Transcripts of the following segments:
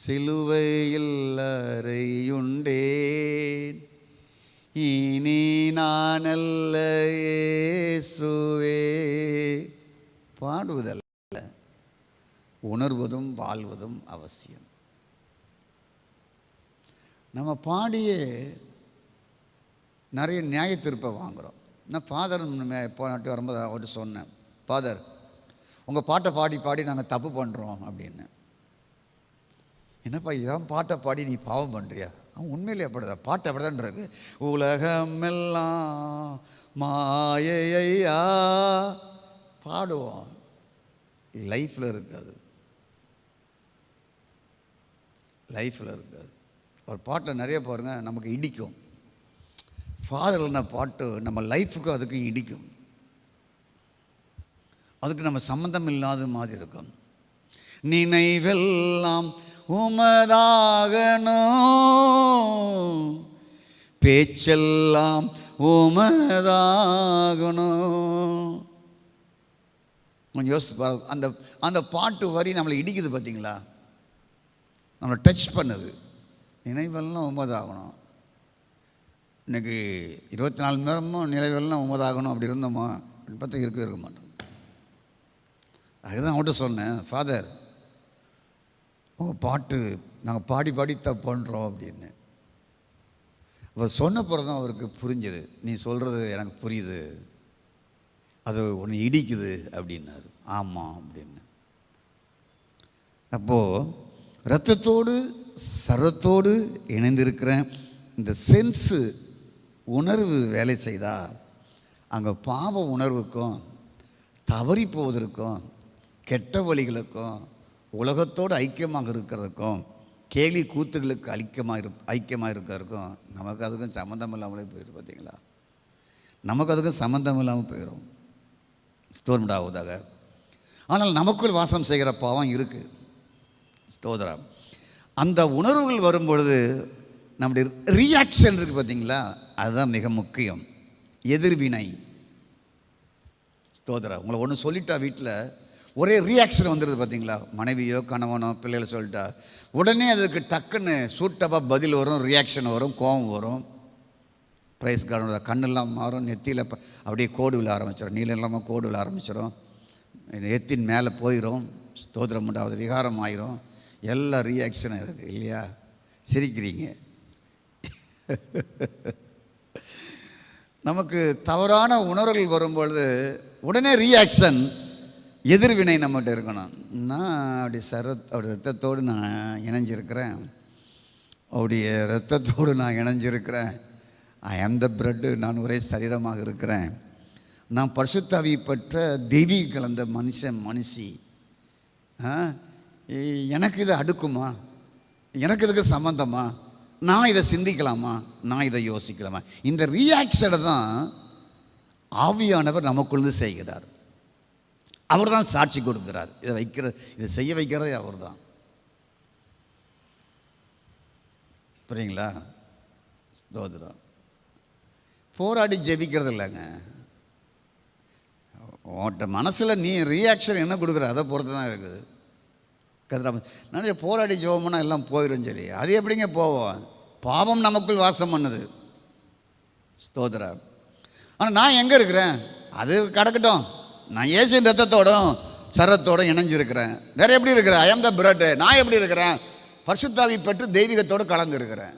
சிலுவையில் அறையுண்டேன் இனி நான் அல்ல இயேசுவே. பாடுவதல்ல உணர்வதும் வாழ்வதும் அவசியம். நம்ம பாடியே நிறைய நியாயத்திருப்பை வாங்குகிறோம் நான் ஃபாதர் போனாட்டி வரும்போது அவர்கிட்ட சொன்னேன் ஃபாதர் உங்கள் பாட்டை பாடி பாடி நாங்கள் தப்பு பண்ணுறோம் அப்படின்னு. என்னப்பா இதான் பாட்டை பாடி நீ பாவம் பண்ணுறியா அவன் உண்மையிலே அப்படிதான். பாட்டு அப்படிதான் இருக்கு. உலகமெல்லாம் மாயையா? பாடுவோம். லைஃப்பில் இருக்காது லைஃப்பில் இருக்காது ஒரு பாட்டில் நிறைய பாருங்கள் நமக்கு இடிக்கும். ஃபாதர்ன பாட்டு நம்ம லைஃபுக்கும் அதுக்கும் இடிக்கும். அதுக்கு நம்ம சம்மந்தம் இல்லாத மாதிரி இருக்கும். நினைவெல்லாம் உமதாகணும். பேச்செல்லாம் உமதாகணும். கொஞ்சம் யோசித்து பாரு அந்த அந்த பாட்டு வரி நம்மளை இடிக்குது பார்த்தீங்களா? நம்மளை டச் பண்ணுது. நினைவெல்லாம் உமதாகணும். இன்னைக்கு இருபத்தி நாலு மணி நேரமும் நினைவெல்லாம் உமதாகணும். அப்படி இருந்தோமா? அப்படின்னு பார்த்தா இருக்கவே இருக்க மாட்டோம். அதுதான் அவன்கிட்ட சொன்னேன் ஃபாதர் உங்கள் பாட்டு நாங்கள் பாடி பாடி தப்பு பண்ணுறோம் அப்படின்னு. அவர் சொன்ன பிறகு தான் அவருக்கு புரிஞ்சுது. நீ சொல்கிறது எனக்கு புரியுது. அது ஒன்று இடிக்குது அப்படின்னாரு. ஆமாம் அப்படின்னு. அப்போது ரத்தத்தோடு சரத்தோடு இணைந்திருக்கிற இந்த சென்ஸு உணர்வு வேலை செய்தால் அங்கே பாவ உணர்வுக்கும் தவறி போவதற்கும் கெட்ட வழிகளுக்கும் உலகத்தோடு ஐக்கியமாக இருக்கிறதுக்கும் கேலி கூத்துகளுக்கு ஐக்கியமாக இரு ஐக்கியமாக இருக்கிறதுக்கும் நமக்கு அதுக்கும் சம்மந்தம் இல்லாமலே போயிடும் பார்த்தீங்களா? நமக்கு அதுக்கும் சம்மந்தம் இல்லாமல் போயிடும் ஸ்தோர்முடாவதாக ஆனால் நமக்குள் வாசம் செய்கிற பாவம் இருக்குது ஸ்தோதரம். அந்த உணர்வுகள் வரும்பொழுது நம்முடைய ரியாக்ஷன் இருக்குது பார்த்தீங்களா? அதுதான் மிக முக்கியம். எதிர்வினை. ஸ்தோதரா உங்களை ஒன்று சொல்லிட்டா வீட்டில் ஒரே ரியாக்ஷன் வந்துடுது பார்த்தீங்களா மனைவியோ கணவனோ பிள்ளைகளை சொல்லிட்டா உடனே அதுக்கு டக்குன்னு சூட்டப்பாக பதில் வரும் ரியாக்ஷன் வரும் கோபம் வரும். ப்ரைஸ் கார்டோட கண்ணெல்லாம் மாறும் நெத்தியில் அப்படியே கோடு விழ ஆரம்பிச்சிடும் நீளம் இல்லாமல் கோடு விழ ஆரம்பிச்சிடும் நெத்தின் மேலே போயிடும் ஸ்தோத்திரம் உண்டாவது விகாரம் ஆயிரும். எல்லா ரியாக்ஷனும் இருக்குது இல்லையா? சிரிக்கிறீங்க. நமக்கு தவறான உணர்வுகள் வரும்பொழுது உடனே ரியாக்ஷன் எதிர்வினை நம்மகிட்ட இருக்கணும். நான் அப்படி சர அவருடைய ரத்தத்தோடு நான் இணைஞ்சிருக்கிறேன். அவருடைய ரத்தத்தோடு நான் இணைஞ்சிருக்கிறேன். ஐ ஆம் த பிரெட்டு நான் ஒரே சரீரமாக இருக்கிறேன். நான் பரிசுத்தாவி பெற்ற தேவி கலந்த மனுஷன் மனுஷி. ஆ? எனக்கு இது அடுக்குமா? எனக்கு இதுக்கு சம்மந்தமா நான் இதை சிந்திக்கலாமா? நான் இதை யோசிக்கலாமா? இந்த ரியாக்ஷனை தான் ஆவியானவர் நமக்குள்ளது செய்கிறார். அவர் தான் சாட்சி கொடுக்குறார். இதை வைக்கிற இதை செய்ய வைக்கிறதே அவர் தான் புரியுங்களா? ஸ்தோத்திரம். போராடி ஜெபிக்கிறது இல்லைங்க. உன்ட்ட மனசில் நீ ரியாக்ஷன் என்ன கொடுக்குற? அதை பொறுத்து தான் இருக்குது. கதிராம நிறைய போராடி ஜெபம்னா எல்லாம் போயிடும் சரி அது எப்படிங்க போவோம்? பாவம் நமக்குள் வாசம் பண்ணுது. ஸ்தோத்திரா ஆனால் நான் எங்கே இருக்கிறேன்? அது கிடக்கட்டும். நான் இயேசுவின் ரத்தத்தோடும் சரத்தோடும் இணைஞ்சிருக்கிறேன். வேற எப்படி இருக்கிறேன் ஐஎம் த பிரெட் நான் எப்படி இருக்கிறேன்? பரிசுத்தாவி பெற்று தெய்வீகத்தோடு கலந்து இருக்கிறேன்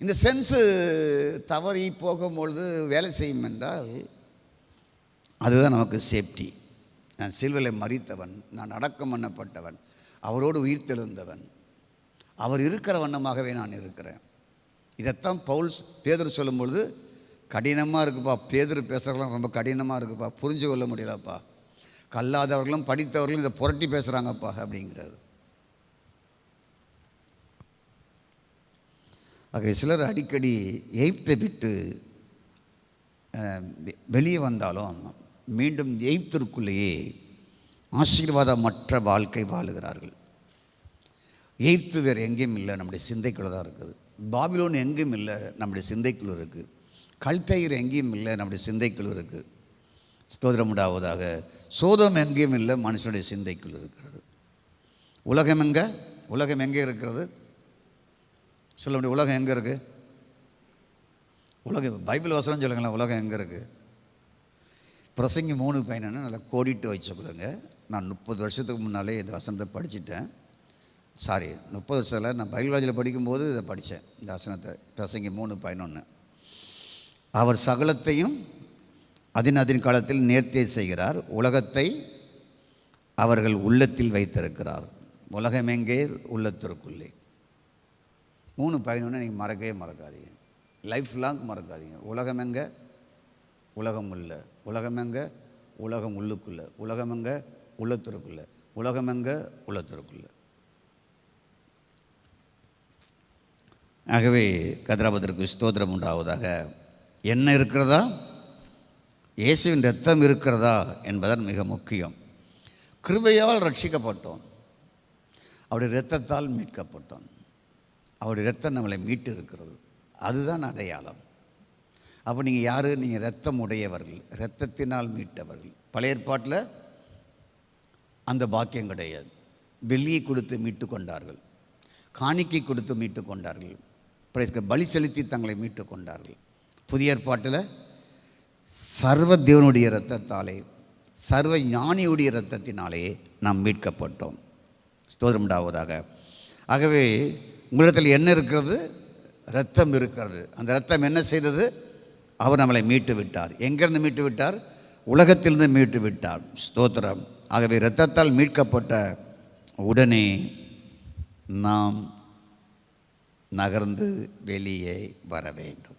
இந்த சென்ஸு தவறி போகும்பொழுது வேலை செய்யும் என்றால் அதுதான் நமக்கு சேஃப்டி நான் சில்வலை மறித்தவன் நான் அடக்கம் பண்ணப்பட்டவன் அவரோடு உயிர்த்தெழுந்தவன். அவர் இருக்கிற வண்ணமாகவே நான் இருக்கிறேன். இதைத்தான் பவுல் பேதர் சொல்லும்பொழுது கடினமாக இருக்குப்பா. பேதர் பேசுகிறதெல்லாம் ரொம்ப கடினமாக இருக்குப்பா. புரிஞ்சு கொள்ள முடியலப்பா. கல்லாதவர்களும் படித்தவர்களும் இதை புரட்டி பேசுகிறாங்கப்பா அப்படிங்கிறாரு. ஆக சிலர் அடிக்கடி எய்ப்தை விட்டு வெ- வெளியே வந்தாலும் மீண்டும் எய்ப்திற்குள்ளேயே ஆசீர்வாதமற்ற வாழ்க்கை வாழுகிறார்கள். எய்ப்து வேறு எங்கேயும் இல்லை. நம்முடைய சிந்தைக்குள்ளே தான் இருக்குது. பாபிலோன் எங்கேயும் இல்லை. நம்முடைய சிந்தைக்குள்ள இருக்குது. கல்தயிர் எங்கேயும் இல்லை நம்முடைய சிந்தைக்குள் இருக்குது ஸ்தோத்திரம் உண்டாவதாக. சோதம் எங்கேயும் இல்லை மனுஷனுடைய சிந்தைக்குள் இருக்கிறது. உலகம் எங்கே? உலகம் எங்கே இருக்கிறது? சொல்ல முடியும் உலகம் எங்கே இருக்குது உலகம் பைபிள் வசனம் சொல்லுங்களேன் உலகம் எங்கே இருக்குது பிரசங்கி மூணு பையனு நல்லா கோடிட்டு வச்சுக்கொள்ளுங்க நான் முப்பது வருஷத்துக்கு முன்னாலே இந்த வசனத்தை படிச்சுட்டேன். சாரி முப்பது வருஷத்தில் நான் பைபிள் காலேஜில் படிக்கும்போது இதை படித்தேன் இந்த வசனத்தை. பிரசங்கி மூணு பதினொன்று அவர் சகலத்தையும் அதின் அதின் காலத்தில் நேர்த்தியை செய்கிறார். உலகத்தை அவர்கள் உள்ளத்தில் வைத்திருக்கிறார். உலகம் எங்கே? உள்ளத்திற்குள்ளே. மூணு பதினொன்று நீங்கள் மறக்கவே மறக்காதீங்க. லைஃப் லாங் மறக்காதீங்க. உலகம் எங்கே? உலகம் உள்ள. உலகம் எங்கே? உலகம் உள்ளுக்குள்ளே. உலகம் எங்கே? உள்ளத்திற்குள்ளே. உலகம் எங்கே? உள்ளத்திற்குள்ள. ஆகவே கதிராபத்திற்கு ஸ்தோத்திரம் உண்டாவதாக என்ன இருக்கிறதா? இயேசுவின் ரத்தம் இருக்கிறதா என்பதன் மிக முக்கியம். கிருபையால் ரட்சிக்கப்பட்டோம். அவருடைய இரத்தத்தால் மீட்கப்பட்டோம். அவருடைய இரத்தம் நம்மளை மீட்டு இருக்கிறது அதுதான் அடையாளம். அப்போ நீங்கள் யார்? நீங்கள் ரத்தம் உடையவர்கள். இரத்தத்தினால் மீட்டவர்கள். பழைய ஏற்பாட்டில் அந்த பாக்கியம் கிடையாது. வெள்ளியை கொடுத்து மீட்டு கொண்டார்கள். காணிக்கை கொடுத்து மீட்டு கொண்டார்கள். பலி செலுத்தி தங்களை மீட்டு கொண்டார்கள். புதிய ஏற்பாட்டில் சர்வ தேவனுடைய இரத்தத்தாலே சர்வ ஞானியுடைய இரத்தத்தினாலே நாம் மீட்கப்பட்டோம். ஸ்தோத்திரம் உண்டாவதாக. ஆகவே உங்களிடத்தில் என்ன இருக்கிறது? இரத்தம் இருக்கிறது. அந்த இரத்தம் என்ன செய்தது? அவர் நம்மளை மீட்டு விட்டார் எங்கேருந்து மீட்டு விட்டார் உலகத்திலிருந்து மீட்டு விட்டார் ஸ்தோத்திரம். ஆகவே இரத்தத்தால் மீட்கப்பட்ட உடனே நாம் நகர்ந்து வெளியே வர வேண்டும்.